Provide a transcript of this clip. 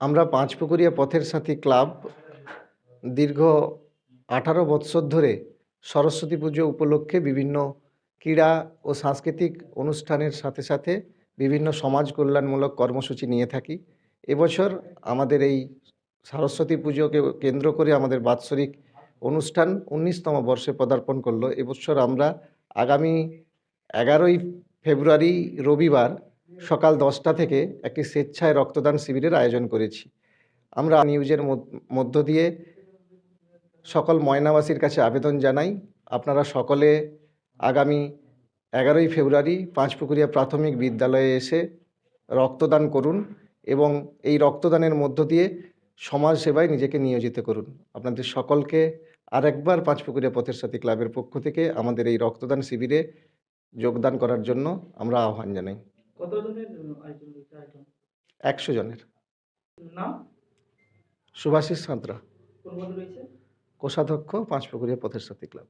আমরা পাঁচপুকুরিয়া পথের সাথী ক্লাব দীর্ঘ আঠারো বৎসর ধরে সরস্বতী পুজো উপলক্ষে বিভিন্ন ক্রীড়া ও সাংস্কৃতিক অনুষ্ঠানের সাথে সাথে বিভিন্ন সমাজ কল্যাণমূলক কর্মসূচি নিয়ে থাকি। এবছর আমাদের এই সরস্বতী পুজোকে কেন্দ্র করে আমাদের বাৎসরিক অনুষ্ঠান উনিশতম বর্ষে পদার্পণ করল। এবছর আমরা আগামী এগারোই ফেব্রুয়ারি রবিবার সকাল দশটা থেকে একটি স্বেচ্ছায় রক্তদান শিবিরের আয়োজন করেছি। আমরা নিউজের মধ্য- দিয়ে সকল ময়নাবাসীর কাছে আবেদন জানাই, আপনারা সকলে আগামী এগারোই ফেব্রুয়ারি পাঁচপুকুরিয়া প্রাথমিক বিদ্যালয়ে এসে রক্তদান করুন এবং এই রক্তদানের মধ্য দিয়ে সমাজ সেবায় নিজেকে নিয়োজিত করুন। আপনাদের সকলকে আরেকবার পাঁচপুকুরিয়া পথের সাথী ক্লাবের পক্ষ থেকে আমাদের এই রক্তদান শিবিরে যোগদান করার জন্য আমরা আহ্বান জানাই। কতজনের আয়োজন রয়েছে আইটেম একশো জনের। নাম? সুভাষিস সাঁতরা কোন রয়েছে? কোষাধ্যক্ষ পাঁচপুকুরিয়া পথের সাথী ক্লাব।